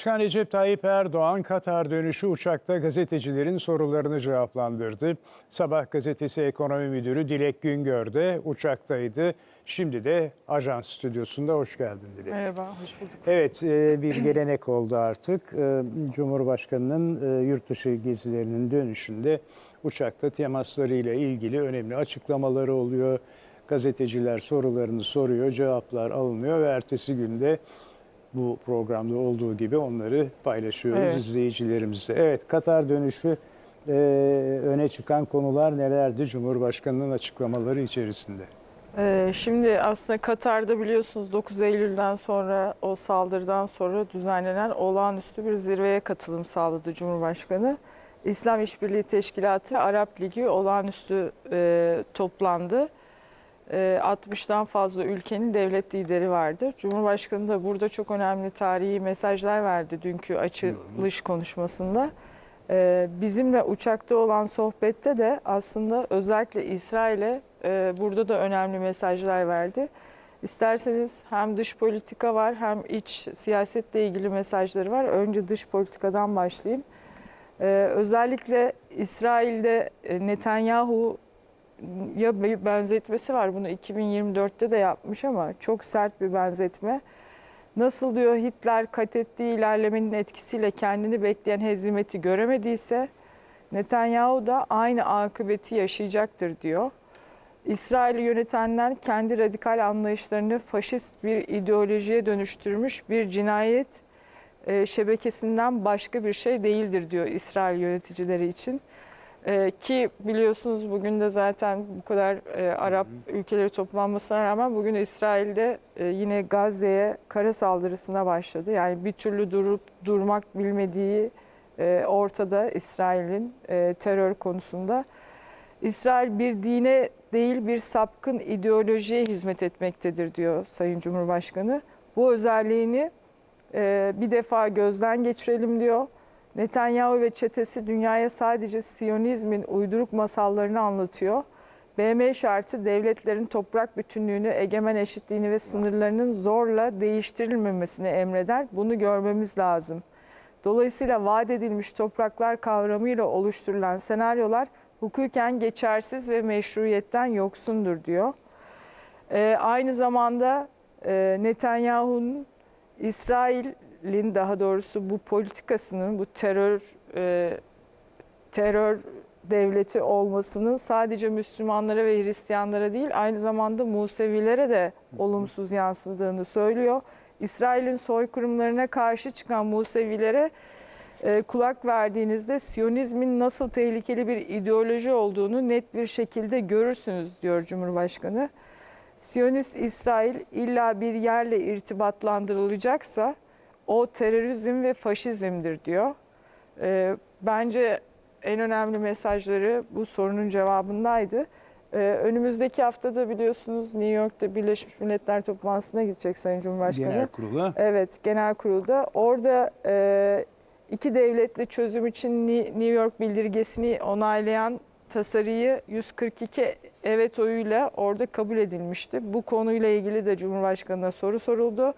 Başkan Recep Tayyip Erdoğan Katar dönüşü uçakta gazetecilerin sorularını cevaplandırdı. Sabah gazetesi ekonomi müdürü Dilek Güngör de uçaktaydı. Şimdi de ajans stüdyosunda hoş geldin Dilek. Merhaba, hoş bulduk. Evet e, bir gelenek oldu artık. E, Cumhurbaşkanı'nın e, yurt dışı gezilerinin dönüşünde uçakta temaslarıyla ilgili önemli açıklamaları oluyor. Gazeteciler sorularını soruyor, cevaplar alınıyor ve ertesi günde bu programda olduğu gibi onları paylaşıyoruz Evet. izleyicilerimizle. Evet, Katar dönüşü e, öne çıkan konular nelerdi Cumhurbaşkanı'nın açıklamaları içerisinde? Ee, şimdi aslında Katar'da biliyorsunuz 9 Eylül'den sonra o saldırıdan sonra düzenlenen olağanüstü bir zirveye katılım sağladı Cumhurbaşkanı. İslam İşbirliği Teşkilatı Arap Ligi olağanüstü e, toplandı. E, 60'tan fazla ülkenin devlet lideri vardı. Cumhurbaşkanı da burada çok önemli tarihi mesajlar verdi dünkü açılış konuşmasında. Ee, Bizimle uçakta olan sohbette de aslında özellikle İsrail'e e, burada da önemli mesajlar verdi. İsterseniz hem dış politika var hem iç siyasetle ilgili mesajları var. Önce dış politikadan başlayayım. Ee, Özellikle İsrail'de e, Netanyahu ya bir benzetmesi var. Bunu 2024'te de yapmış ama çok sert bir benzetme. Nasıl diyor Hitler kat ettiği ilerlemenin etkisiyle kendini bekleyen hezimeti göremediyse Netanyahu da aynı akıbeti yaşayacaktır diyor. İsrail'i yönetenler kendi radikal anlayışlarını faşist bir ideolojiye dönüştürmüş bir cinayet e, şebekesinden başka bir şey değildir diyor İsrail yöneticileri için. E, ki biliyorsunuz bugün de zaten bu kadar e, Arap ülkeleri toplanmasına rağmen bugün İsrail'de e, yine Gazze'ye kara saldırısına başladı. Yani bir türlü durup durmak bilmediği e, ortada İsrail'in e, terör konusunda. İsrail bir dine değil bir sapkın ideolojiye hizmet etmektedir diyor Sayın Cumhurbaşkanı. Bu özelliğini e, bir defa gözden geçirelim diyor. Netanyahu ve çetesi dünyaya sadece Siyonizmin uyduruk masallarını anlatıyor. BM şartı devletlerin toprak bütünlüğünü, egemen eşitliğini ve sınırlarının zorla değiştirilmemesini emreder. Bunu görmemiz lazım. Dolayısıyla vaat edilmiş topraklar kavramıyla oluşturulan senaryolar hukuken geçersiz ve meşruiyetten yoksundur diyor. Ee, aynı zamanda e, Netanyahu'nun İsrail'in daha doğrusu bu politikasının, bu terör e, terör devleti olmasının sadece Müslümanlara ve Hristiyanlara değil aynı zamanda Musevilere de olumsuz yansıdığını söylüyor. İsrail'in soykırımlarına karşı çıkan Musevilere e, kulak verdiğinizde Siyonizmin nasıl tehlikeli bir ideoloji olduğunu net bir şekilde görürsünüz diyor Cumhurbaşkanı. Siyonist İsrail illa bir yerle irtibatlandırılacaksa o terörizm ve faşizmdir diyor. E, bence en önemli mesajları bu sorunun cevabındaydı. Ee, önümüzdeki haftada biliyorsunuz New York'ta Birleşmiş Milletler toplantısına gidecek Sayın Cumhurbaşkanı. Genel kurula. Evet, genel kurulda. Orada e, iki devletli çözüm için New York bildirgesini onaylayan tasarıyı 142 evet oyuyla orada kabul edilmişti. Bu konuyla ilgili de Cumhurbaşkanı'na soru soruldu.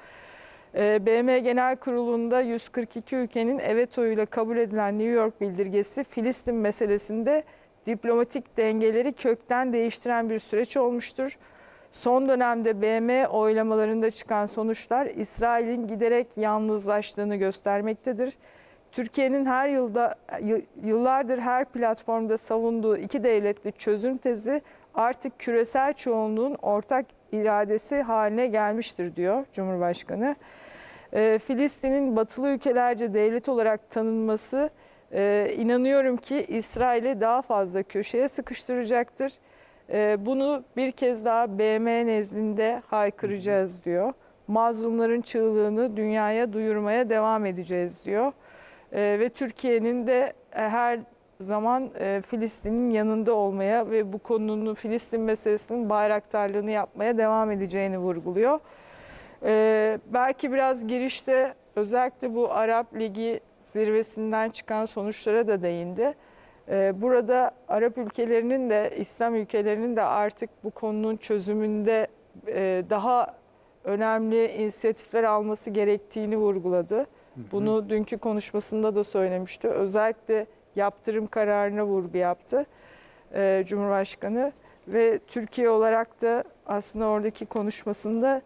E, BM Genel Kurulu'nda 142 ülkenin evet oyuyla kabul edilen New York bildirgesi Filistin meselesinde diplomatik dengeleri kökten değiştiren bir süreç olmuştur. Son dönemde BM oylamalarında çıkan sonuçlar İsrail'in giderek yalnızlaştığını göstermektedir. Türkiye'nin her yılda yıllardır her platformda savunduğu iki devletli çözüm tezi artık küresel çoğunluğun ortak iradesi haline gelmiştir diyor Cumhurbaşkanı. Ee, Filistin'in batılı ülkelerce devlet olarak tanınması e, inanıyorum ki İsrail'i daha fazla köşeye sıkıştıracaktır. Ee, bunu bir kez daha BM nezdinde haykıracağız diyor. Mazlumların çığlığını dünyaya duyurmaya devam edeceğiz diyor. Ee, ve Türkiye'nin de e, her zaman e, Filistin'in yanında olmaya ve bu konunun Filistin meselesinin bayraktarlığını yapmaya devam edeceğini vurguluyor. Ee, belki biraz girişte özellikle bu Arap Ligi zirvesinden çıkan sonuçlara da değindi. Ee, burada Arap ülkelerinin de İslam ülkelerinin de artık bu konunun çözümünde e, daha önemli inisiyatifler alması gerektiğini vurguladı. Bunu dünkü konuşmasında da söylemişti. Özellikle yaptırım kararına vurgu yaptı e, Cumhurbaşkanı ve Türkiye olarak da aslında oradaki konuşmasında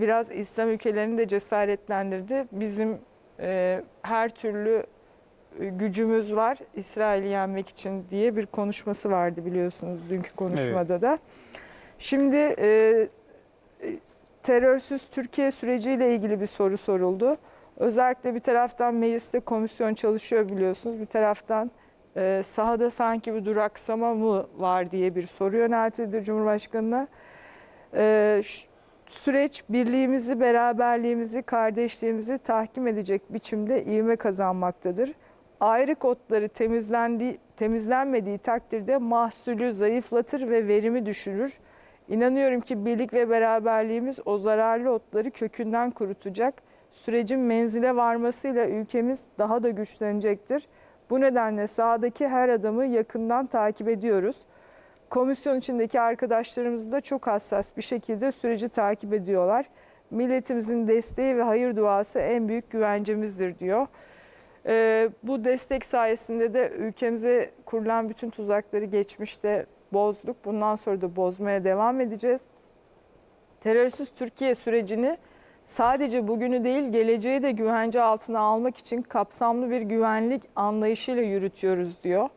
biraz İslam ülkelerini de cesaretlendirdi. Bizim e, her türlü e, gücümüz var İsrail'i yenmek için diye bir konuşması vardı biliyorsunuz dünkü konuşmada da. Şimdi e, e, terörsüz Türkiye süreciyle ilgili bir soru soruldu. Özellikle bir taraftan mecliste komisyon çalışıyor biliyorsunuz. Bir taraftan e, sahada sanki bir duraksama mı var diye bir soru yöneltildi Cumhurbaşkanı'na. E, süreç birliğimizi, beraberliğimizi, kardeşliğimizi tahkim edecek biçimde ivme kazanmaktadır. Ayrık otları temizlendi, temizlenmediği takdirde mahsulü zayıflatır ve verimi düşürür. İnanıyorum ki birlik ve beraberliğimiz o zararlı otları kökünden kurutacak. Sürecin menzile varmasıyla ülkemiz daha da güçlenecektir. Bu nedenle sahadaki her adımı yakından takip ediyoruz. Komisyon içindeki arkadaşlarımız da çok hassas bir şekilde süreci takip ediyorlar. Milletimizin desteği ve hayır duası en büyük güvencemizdir diyor. Ee, bu destek sayesinde de ülkemize kurulan bütün tuzakları geçmişte bozduk. Bundan sonra da bozmaya devam edeceğiz. Terörsüz Türkiye sürecini sadece bugünü değil geleceği de güvence altına almak için kapsamlı bir güvenlik anlayışıyla yürütüyoruz diyor.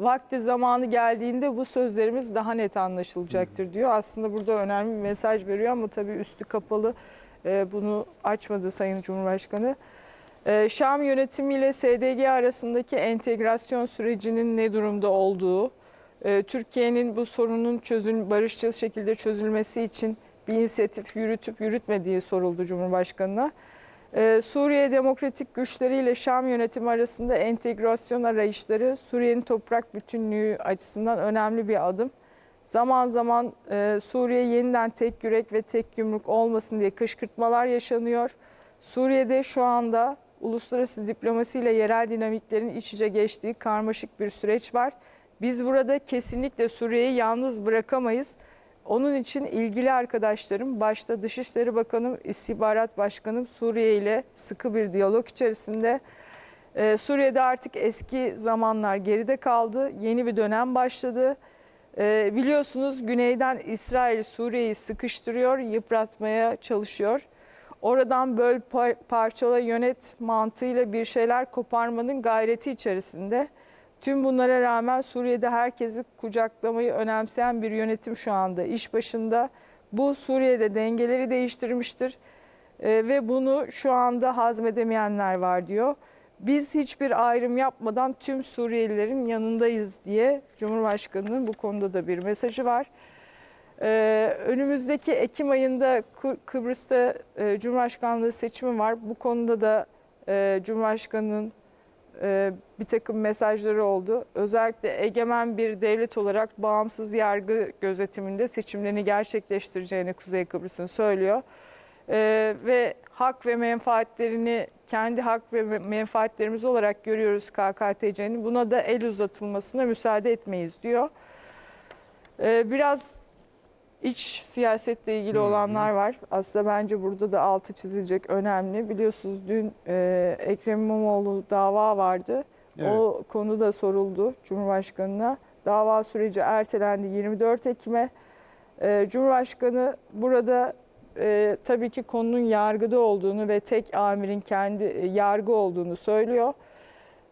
Vakti zamanı geldiğinde bu sözlerimiz daha net anlaşılacaktır diyor. Aslında burada önemli bir mesaj veriyor ama tabii üstü kapalı e, bunu açmadı Sayın Cumhurbaşkanı. E, Şam yönetimiyle SDG arasındaki entegrasyon sürecinin ne durumda olduğu, e, Türkiye'nin bu sorunun çözül barışçıl şekilde çözülmesi için bir inisiyatif yürütüp yürütmediği soruldu Cumhurbaşkanı'na. Ee, Suriye demokratik güçleriyle Şam yönetimi arasında entegrasyon arayışları Suriye'nin toprak bütünlüğü açısından önemli bir adım. Zaman zaman e, Suriye yeniden tek yürek ve tek yumruk olmasın diye kışkırtmalar yaşanıyor. Suriye'de şu anda uluslararası diplomasiyle yerel dinamiklerin iç içe geçtiği karmaşık bir süreç var. Biz burada kesinlikle Suriye'yi yalnız bırakamayız. Onun için ilgili arkadaşlarım, başta Dışişleri Bakanım, İstihbarat Başkanım Suriye ile sıkı bir diyalog içerisinde. Ee, Suriye'de artık eski zamanlar geride kaldı, yeni bir dönem başladı. Ee, biliyorsunuz güneyden İsrail Suriye'yi sıkıştırıyor, yıpratmaya çalışıyor. Oradan böl par- parçala yönet mantığıyla bir şeyler koparmanın gayreti içerisinde. Tüm bunlara rağmen Suriye'de herkesi kucaklamayı önemseyen bir yönetim şu anda iş başında. Bu Suriye'de dengeleri değiştirmiştir Ee, ve bunu şu anda hazmedemeyenler var diyor. Biz hiçbir ayrım yapmadan tüm Suriyelilerin yanındayız diye Cumhurbaşkanı'nın bu konuda da bir mesajı var. Ee, önümüzdeki Ekim ayında Kı- Kıbrıs'ta e, Cumhurbaşkanlığı seçimi var. Bu konuda da e, Cumhurbaşkanı'nın e, bir takım mesajları oldu. Özellikle egemen bir devlet olarak bağımsız yargı gözetiminde seçimlerini gerçekleştireceğini Kuzey Kıbrıs'ın söylüyor. E, ve hak ve menfaatlerini kendi hak ve me- menfaatlerimiz olarak görüyoruz KKTC'nin. Buna da el uzatılmasına müsaade etmeyiz diyor. E, biraz iç siyasetle ilgili olanlar var. Aslında bence burada da altı çizilecek önemli. Biliyorsunuz dün e, Ekrem İmamoğlu dava vardı. O konu da soruldu Cumhurbaşkanı'na. Dava süreci ertelendi 24 Ekim'e. E, Cumhurbaşkanı burada e, tabii ki konunun yargıda olduğunu ve tek amirin kendi e, yargı olduğunu söylüyor.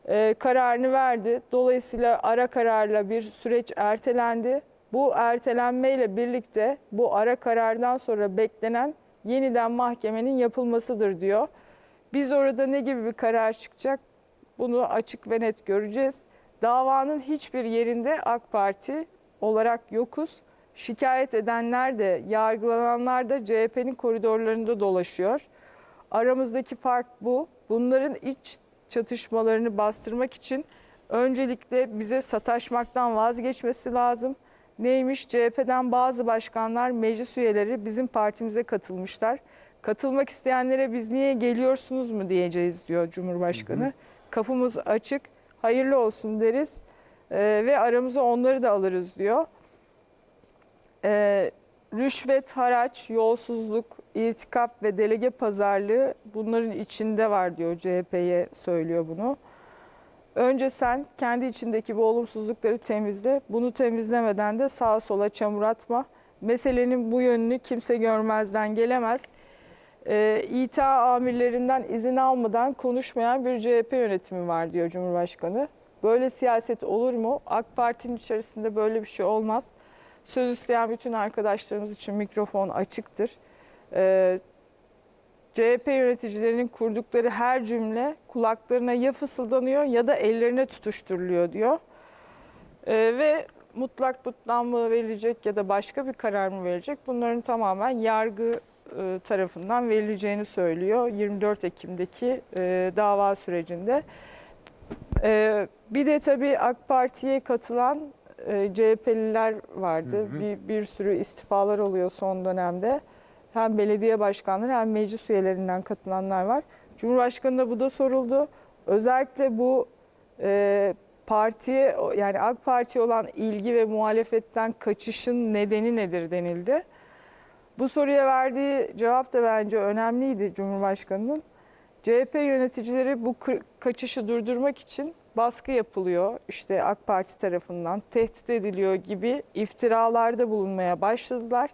E, kararını verdi. Dolayısıyla ara kararla bir süreç ertelendi. Bu ertelenmeyle birlikte bu ara karardan sonra beklenen yeniden mahkemenin yapılmasıdır diyor. Biz orada ne gibi bir karar çıkacak bunu açık ve net göreceğiz. Davanın hiçbir yerinde AK Parti olarak yokuz. Şikayet edenler de yargılananlar da CHP'nin koridorlarında dolaşıyor. Aramızdaki fark bu. Bunların iç çatışmalarını bastırmak için öncelikle bize sataşmaktan vazgeçmesi lazım. Neymiş? CHP'den bazı başkanlar, meclis üyeleri bizim partimize katılmışlar. Katılmak isteyenlere biz niye geliyorsunuz mu diyeceğiz diyor Cumhurbaşkanı. Kapımız açık, hayırlı olsun deriz Ee, ve aramıza onları da alırız diyor. Ee, rüşvet, haraç, yolsuzluk, irtikap ve delege pazarlığı bunların içinde var diyor CHP'ye söylüyor bunu. Önce sen kendi içindeki bu olumsuzlukları temizle. Bunu temizlemeden de sağa sola çamur atma. Meselenin bu yönünü kimse görmezden gelemez. Ee, İTA amirlerinden izin almadan konuşmayan bir CHP yönetimi var diyor Cumhurbaşkanı. Böyle siyaset olur mu? AK Parti'nin içerisinde böyle bir şey olmaz. Söz isteyen bütün arkadaşlarımız için mikrofon açıktır. Ee, CHP yöneticilerinin kurdukları her cümle kulaklarına ya fısıldanıyor ya da ellerine tutuşturuluyor diyor. Ee, ve mutlak butlan mı verilecek ya da başka bir karar mı verecek? Bunların tamamen yargı e, tarafından verileceğini söylüyor 24 Ekim'deki e, dava sürecinde. E, bir de tabii AK Parti'ye katılan e, CHP'liler vardı. Hı hı. Bir, bir sürü istifalar oluyor son dönemde. Hem belediye başkanları hem meclis üyelerinden katılanlar var. Cumhurbaşkanı'na bu da soruldu. Özellikle bu e, partiye yani AK Parti'ye olan ilgi ve muhalefetten kaçışın nedeni nedir denildi. Bu soruya verdiği cevap da bence önemliydi Cumhurbaşkanı'nın. CHP yöneticileri bu kaçışı durdurmak için baskı yapılıyor. İşte AK Parti tarafından tehdit ediliyor gibi iftiralarda bulunmaya başladılar.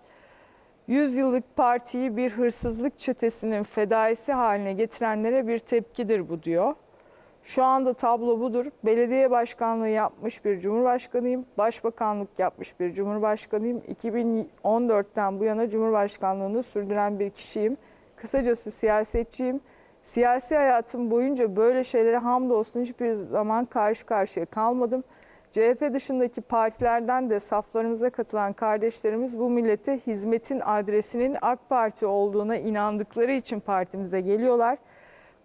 100 yıllık partiyi bir hırsızlık çetesinin fedaisi haline getirenlere bir tepkidir bu diyor. Şu anda tablo budur. Belediye başkanlığı yapmış bir cumhurbaşkanıyım. Başbakanlık yapmış bir cumhurbaşkanıyım. 2014'ten bu yana cumhurbaşkanlığını sürdüren bir kişiyim. Kısacası siyasetçiyim. Siyasi hayatım boyunca böyle şeylere hamdolsun hiçbir zaman karşı karşıya kalmadım. CHP dışındaki partilerden de saflarımıza katılan kardeşlerimiz bu millete hizmetin adresinin AK Parti olduğuna inandıkları için partimize geliyorlar.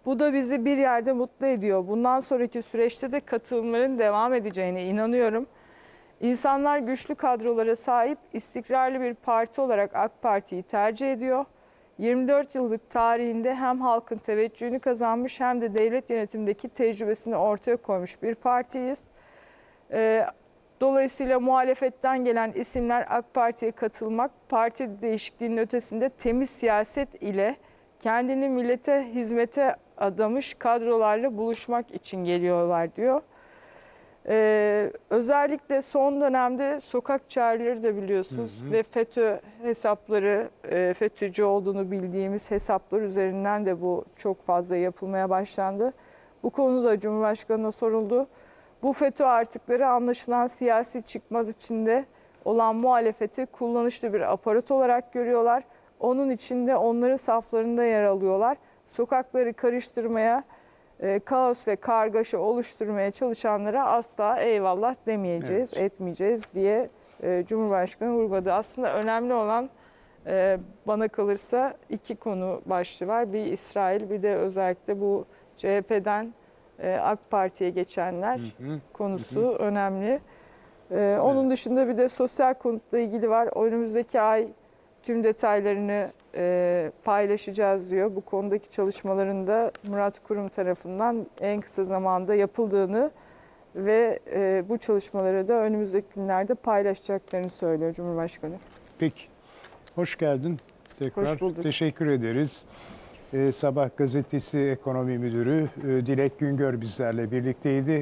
Bu da bizi bir yerde mutlu ediyor. Bundan sonraki süreçte de katılımların devam edeceğine inanıyorum. İnsanlar güçlü kadrolara sahip istikrarlı bir parti olarak AK Parti'yi tercih ediyor. 24 yıllık tarihinde hem halkın teveccühünü kazanmış hem de devlet yönetimindeki tecrübesini ortaya koymuş bir partiyiz. Ee, Dolayısıyla muhalefetten gelen isimler AK Parti'ye katılmak, parti değişikliğinin ötesinde temiz siyaset ile kendini millete hizmete adamış kadrolarla buluşmak için geliyorlar diyor. Ee, özellikle son dönemde sokak çağrıları da biliyorsunuz ve FETÖ hesapları, e, FETÖ'cü olduğunu bildiğimiz hesaplar üzerinden de bu çok fazla yapılmaya başlandı. Bu konuda Cumhurbaşkanı'na soruldu. Bu FETÖ artıkları anlaşılan siyasi çıkmaz içinde olan muhalefeti kullanışlı bir aparat olarak görüyorlar. Onun içinde onların saflarında yer alıyorlar. Sokakları karıştırmaya, e, kaos ve kargaşa oluşturmaya çalışanlara asla eyvallah demeyeceğiz, etmeyeceğiz diye e, Cumhurbaşkanı vurguladı. Aslında önemli olan e, bana kalırsa iki konu başlığı var. Bir İsrail bir de özellikle bu CHP'den AK Parti'ye geçenler Hı hı. konusu önemli. Ee, onun dışında bir de sosyal konutla ilgili var. Önümüzdeki ay tüm detaylarını e, paylaşacağız diyor. Bu konudaki çalışmaların da Murat Kurum tarafından en kısa zamanda yapıldığını ve e, bu çalışmaları da önümüzdeki günlerde paylaşacaklarını söylüyor Cumhurbaşkanı. Peki. Hoş geldin. Tekrar Hoş bulduk. teşekkür ederiz. Ee, Sabah gazetesi ekonomi müdürü e, Dilek Güngör bizlerle birlikteydi.